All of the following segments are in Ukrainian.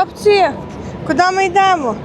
Хлопці, куди ми йдемо?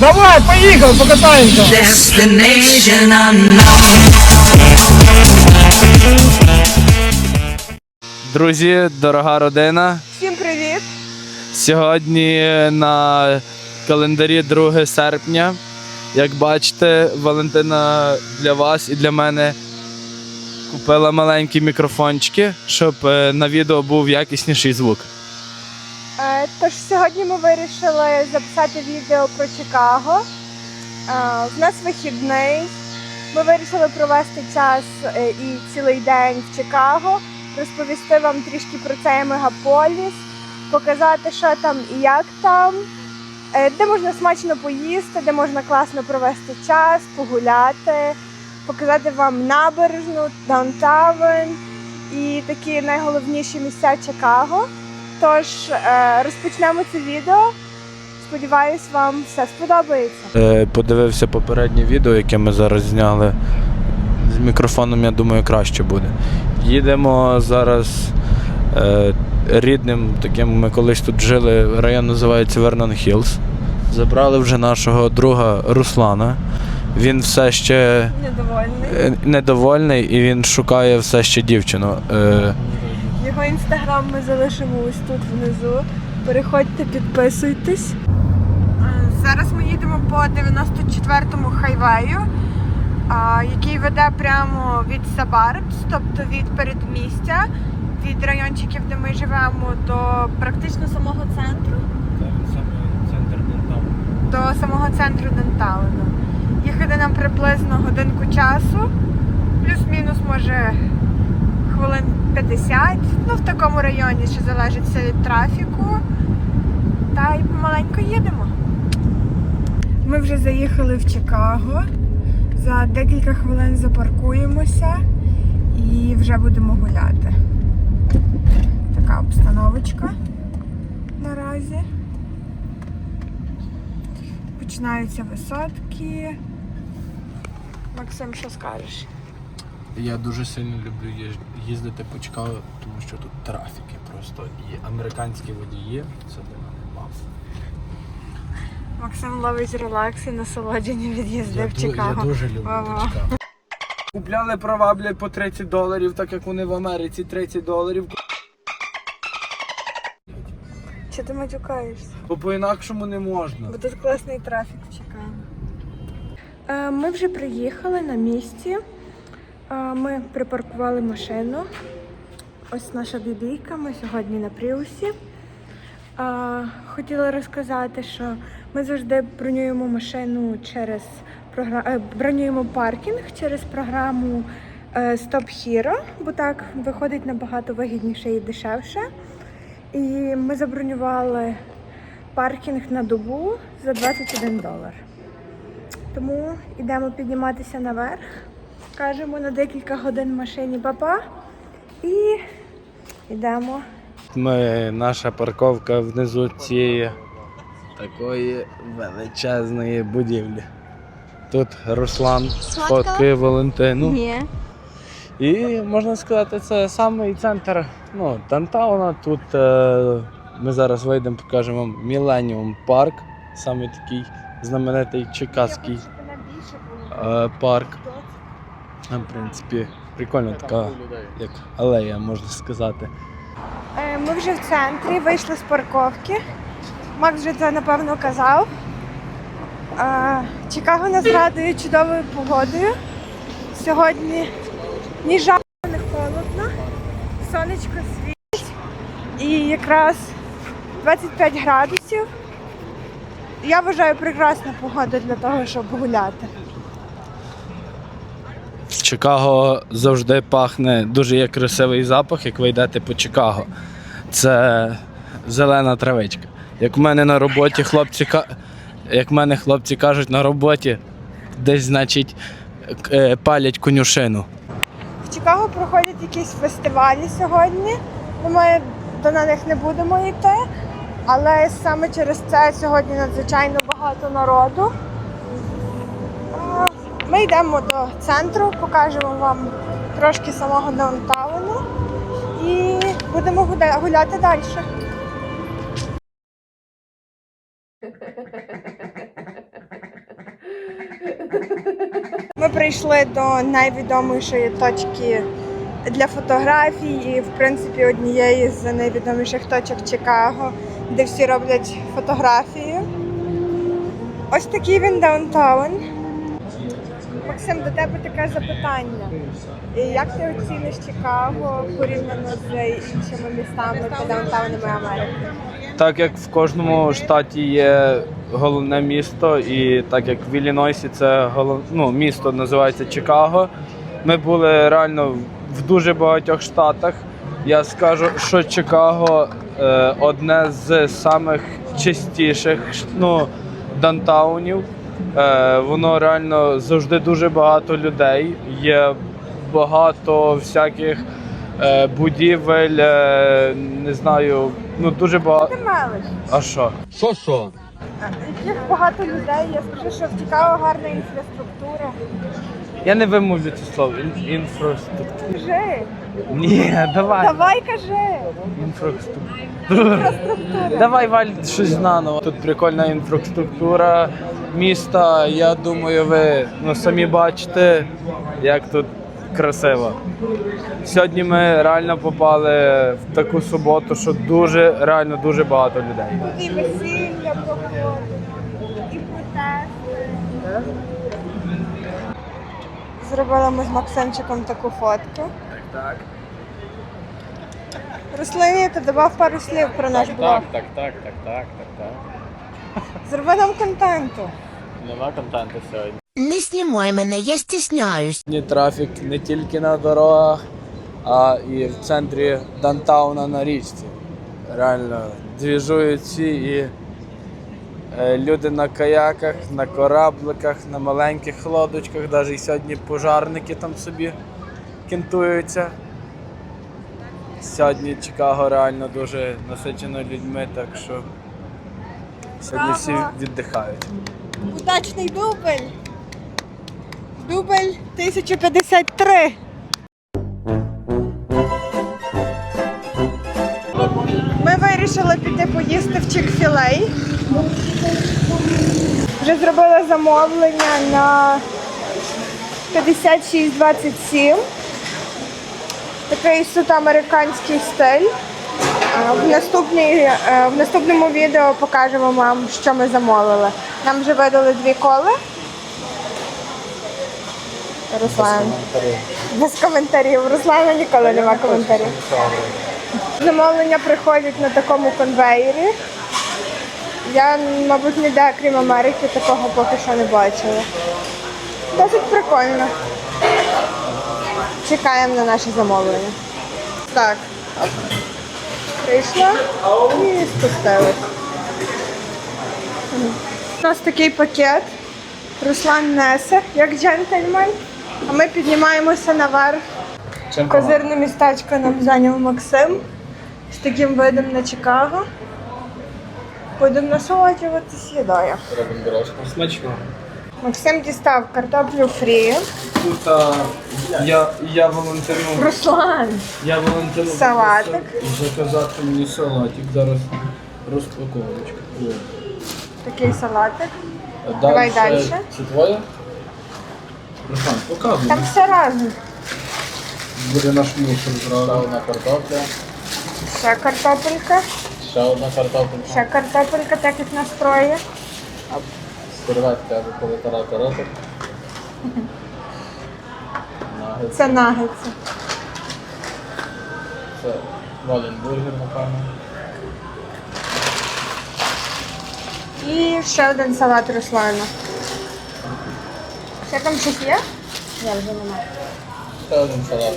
Давай, поїхав, покатаємося. Destination. Друзі, дорога родина. Всім привіт! Сьогодні на календарі 2 серпня. Як бачите, Валентина для вас і для мене купила маленькі мікрофончики, щоб е, на відео був якісніший звук. Е, Тож сьогодні ми вирішили записати відео про Чикаго. Е, В нас вихідний. Ми вирішили провести час е, і цілий день в Чикаго, розповісти вам трішки про цей мегаполіс, показати, що там і як там, е, де можна смачно поїсти, де можна класно провести час, погуляти, показати вам набережну, даунтаун і такі найголовніші місця Чикаго. Тож е, розпочнемо це відео. Сподіваюсь, вам все сподобається. Е, Подивився попереднє відео, яке ми зараз зняли. З мікрофоном, я думаю, краще буде. Їдемо зараз е, рідним, таким ми колись тут жили. Район називається Вернон Хілс. Забрали вже нашого друга Руслана. Він все ще Недовольний. е, недовольний і він шукає все ще дівчину. Е, Його інстаграм ми залишимо ось тут внизу. Переходьте, підписуйтесь. Зараз ми їдемо по 94-му хайвею, який веде прямо від Сабарбс, тобто від передмістя, від райончиків, де ми живемо, до практично самого центру. до самого центру Дентауну. Їхати нам приблизно годинку часу, плюс-мінус, може, хвилин 50. Ну, в такому районі, що залежить все від трафіку. Та й помаленьку їдемо. Ми вже заїхали в Чикаго. За декілька хвилин запаркуємося і вже будемо гуляти. Така обстановочка наразі. Починаються висотки. Максим, що скажеш? Я дуже сильно люблю їздити по Чикаго, тому що тут трафіки просто. І американські водії це для мене мав. Максим ловить релакс і насолодження від їзди Я, в ду- Чикаго. я дуже люблю Ва-ва. Чикаго. Купляли права, блядь, по 30 доларів, так як вони в Америці 30 доларів. Чи ти матюкаєшся? Бо по-інакшому не можна. Бо тут класний трафік в Ми вже приїхали на місці. Е, Ми припаркували машину. Ось наша бібійка. Ми сьогодні на Пріусі. Е, Хотіла розказати, що ми завжди бронюємо машину через програ... е, бронюємо паркінг через програму е, Stop Hero, бо так виходить набагато вигідніше і дешевше. І ми забронювали паркінг на добу за 21 долар. Тому йдемо підніматися наверх, кажемо на декілька годин в машині папа і йдемо. Ми, наша парковка внизу цієї такої величезної будівлі. Тут Руслан фоткає Валентину. Ні. І можна сказати, це самий центр ну, Дантауна. Тут е, ми зараз вийдемо, покажемо вам Міленіум парк, саме такий знаменитий чекаський е, парк. Там, в принципі, прикольна така, як алея, можна сказати. Е, Ми вже в центрі, вийшли з парковки. Макс вже це напевно казав. Е, Чикаго нас радує чудовою погодою. Сьогодні ні жарко, не холодно, сонечко світить і якраз 25 градусів. Я вважаю прекрасна погода для того, щоб гуляти. В Чикаго завжди пахне дуже є красивий запах, як ви йдете по Чикаго. Це зелена травичка. Як в мене на роботі хлопці як в мене хлопці кажуть на роботі, десь, значить, е, палять конюшину. В Чикаго проходять якісь фестивалі сьогодні. Ми до них не будемо йти, але саме через це сьогодні надзвичайно багато народу. Ми йдемо до центру, покажемо вам трошки самого даунтауну і будемо гуляти далі. Ми прийшли до найвідомішої точки для фотографій і, в принципі, однієї з найвідоміших точок Чикаго, де всі роблять фотографії. Ось такий він даунтаун. Максим, до тебе таке запитання. І Як ти оціниш Чикаго порівняно з іншими містами та даунтаунами Америки? Так як в кожному штаті є головне місто, і так як в Іллінойсі це голов... ну, місто називається Чикаго. Ми були реально в дуже багатьох штатах. Я скажу, що Чикаго одне з самих чистіших ну, дантаунів. Е, воно реально завжди дуже багато людей. Є багато всяких е, будівель, е, не знаю, ну дуже багато. Ти мелиш. А що? Що що? Їх багато людей. Я скажу, що в Чикаго гарна інфраструктура. Я не вимовлю це слово. Ін- інфраструктура. Кажи, Ні, давай. давай кажи. Інфраструктура. Давай Валь щось знано. Тут прикольна інфраструктура міста. Я думаю, ви ну, самі бачите, як тут красиво. Сьогодні ми реально попали в таку суботу, що дуже, реально дуже багато людей. Тут і весілля проходить, і протести. Зробили ми з Максимчиком таку фотку. Так, Руслані, ти додав пару слів про наш блог. Так, так, так, так, так, так, так. Зроби нам контенту. Нема контенту сьогодні. Не знімай мене, я стісняюсь. Сьогодні трафік не тільки на дорогах, а і в центрі Дантауна на річці. Реально двіжують всі і люди на каяках, на корабликах, на маленьких лодочках, навіть і сьогодні пожарники там собі кентуються. Сьогодні Чикаго реально дуже насичено людьми, так що сьогодні всі віддихають. Удачний дубль. Дубль 1053. Ми вирішили піти поїсти в Чик-філей. Вже зробили замовлення на 5627. Такий суто американський стиль. В, е, в наступному відео покажемо вам, що ми замовили. Нам вже видали дві коли. Руслан. Без коментарів. У Руслана ніколи нема коментарів. Замовлення приходять на такому конвеєрі. Я, мабуть, ніде, крім Америки, такого поки що не бачила. Досить прикольно. Чекаємо на наше замовлення. Так. Прийшла і спустилась. У нас такий пакет. Руслан несе, як джентльмен. А ми піднімаємося наверх. Козирне містечко нам зайняв Максим з таким видом на Чикаго. Будемо насолоджуватися їдою. Смачно. Максим дістав картоплю фрі. Тут а, я, я волонтерну. Руслан. Я волонтерну. Салатик. Заказати мені салатик. Зараз розпаковочка. О. Такий салатик. А Давай далі дальше. Це твоє? Руслан, показуй. Там все разом. Буде наш мусор зразу. одна картопля, Ще картопелька, ще одна картопля. ще картопелька, так як настроє. Серветка або повитирати ротик. Це нагетси. Це валенбургер, напевно. І ще один салат Руслана. Ще там щось є? Я вже не маю. Ще один салат.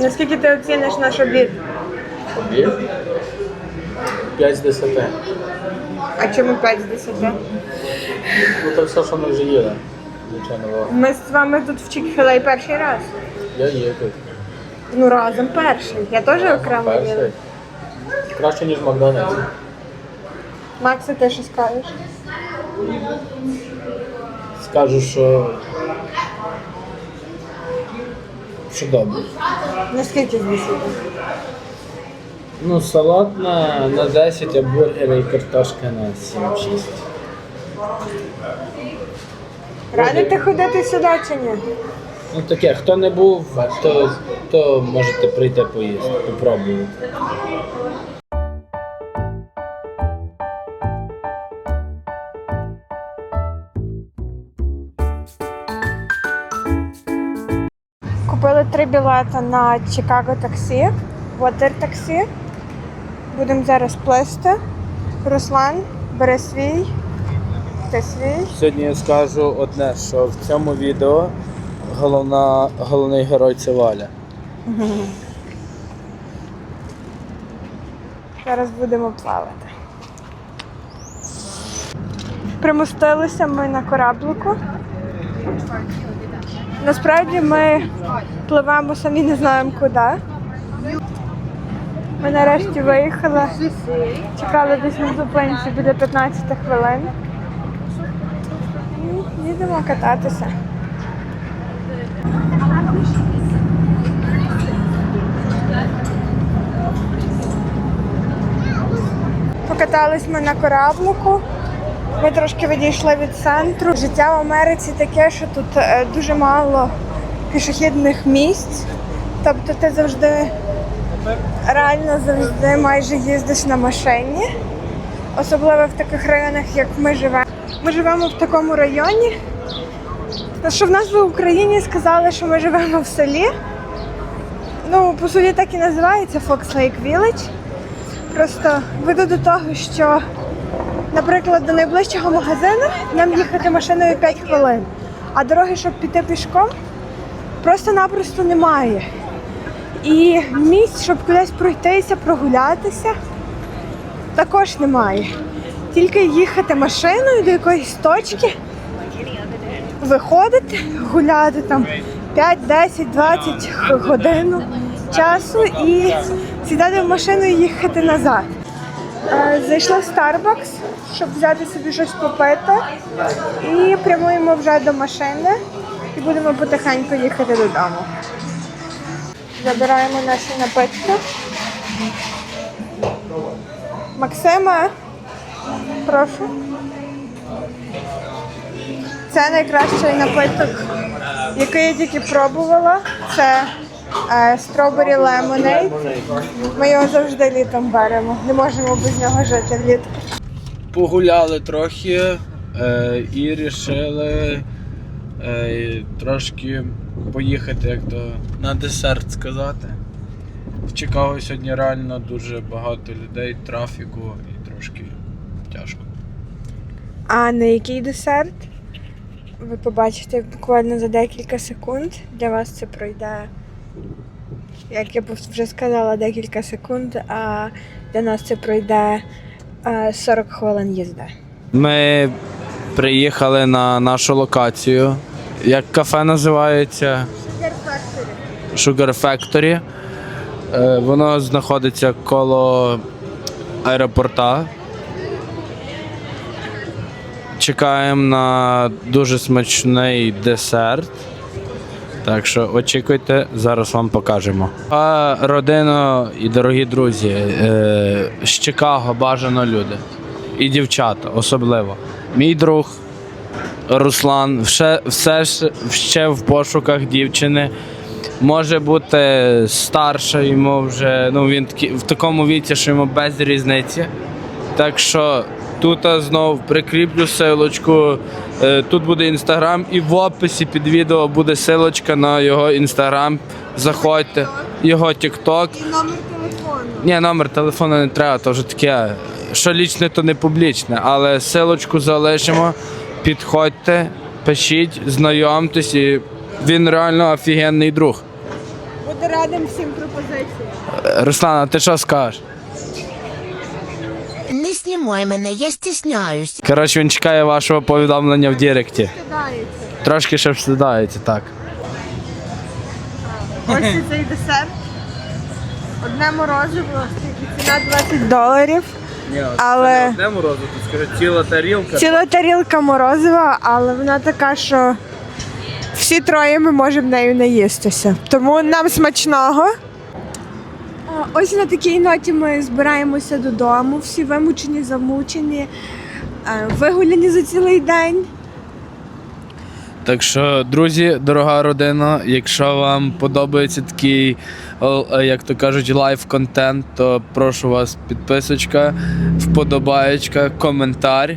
Наскільки ти оціниш наш обід? Обід. 5 з 10. А чому 5 з 10? Ну це все, що ми вже їли. Нового. Ми з вами тут в Чікфілей перший раз. Я їв тут. Ну разом перший. Я теж окремо Перший. Краще, ніж Макдональдс. Макса, ти що скажеш? Скажу, що. Добре. Наскільки з 10? Ну, салат на, на 10, а бургери і картошка на 7-6. Радите ходити сюди чи ні? Ну таке, хто не був, то, то можете прийти поїсти, попробувати. Купили три білети на Чикаго таксі, Water таксі. Будемо зараз плисти. Руслан, бери свій. Ти свій. Сьогодні я скажу одне, що в цьому відео головна, головний герой це Валя. Зараз будемо плавати. Примостилися ми на кораблику. Насправді ми пливемо самі не знаємо куди. Ми нарешті виїхали. Чекали десь на зупинці біля 15 хвилин. І їдемо кататися. Покатались ми на кораблику. Ми трошки відійшли від центру. Життя в Америці таке, що тут е, дуже мало пішохідних місць. Тобто ти завжди реально завжди майже їздиш на машині. Особливо в таких районах, як ми живемо. Ми живемо в такому районі. Що в нас в Україні сказали, що ми живемо в селі. Ну, по суті, так і називається Fox Lake Village. Просто веду до того, що, наприклад, до найближчого магазину нам їхати машиною 5 хвилин, а дороги, щоб піти пішком, просто-напросто немає. І місць, щоб кудись пройтися, прогулятися, також немає. Тільки їхати машиною до якоїсь точки, виходити, гуляти там 5, 10, 20 годин часу і сідати в машину і їхати назад. Е, Зайшла в Starbucks, щоб взяти собі щось попити. І прямуємо вже до машини і будемо потихеньку їхати додому. Забираємо наші напитки. Максиме, прошу. Це найкращий напиток, який я тільки пробувала. Це е, Strawberry Lemonade. Ми його завжди літом беремо. Не можемо без нього жити влітку. Погуляли трохи е, і вирішили е, трошки поїхати, як то на десерт сказати. В Чикаго сьогодні реально дуже багато людей, трафіку і трошки тяжко. А на який десерт? Ви побачите буквально за декілька секунд. Для вас це пройде, як я вже сказала, декілька секунд, а для нас це пройде е, 40 хвилин їзди. Ми приїхали на нашу локацію. Як кафе називається? Sugar Factory. Е, Воно знаходиться коло аеропорта. Чекаємо на дуже смачний десерт. Так що очікуйте, зараз вам покажемо. А родина і дорогі друзі, е, з Чикаго бажано люди. І дівчата особливо. Мій друг Руслан все, все ще в пошуках дівчини. Може бути старша, йому вже ну він такі, в такому віці, що йому без різниці. Так що тут а, знов прикріплю силочку. Е, Тут буде інстаграм, і в описі під відео буде силочка на його інстаграм. Заходьте, його тікток. І Номер телефону. Ні, номер телефону не треба, то вже таке. Що лічне, то не публічне, але силочку залишимо. Підходьте, пишіть, знайомтесь, і він реально офігенний друг. Буде радим всім пропозиціям. Е, Руслан, а ти що скажеш? Не знімай мене, я стісняюсь. Коротше, він чекає вашого повідомлення в Діректі. Кидається. Трошки ще встидається, так. Ось і цей десерт. Одне морозиво, ціна 20 доларів. Але- Одне морозиво, тут скажу, ціла тарілка. Ціла тарілка морозива, але вона така, що всі троє ми можемо нею наїстися. Тому нам смачного. Ось на такій ноті ми збираємося додому, всі вимучені, замучені, е, вигуляні за цілий день. Так що, друзі, дорога родина, якщо вам подобається такий, як то кажуть, лайв контент, то прошу вас підписочка, вподобаєчка, коментар.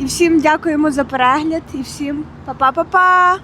І всім дякуємо за перегляд, і всім па-па-па-па!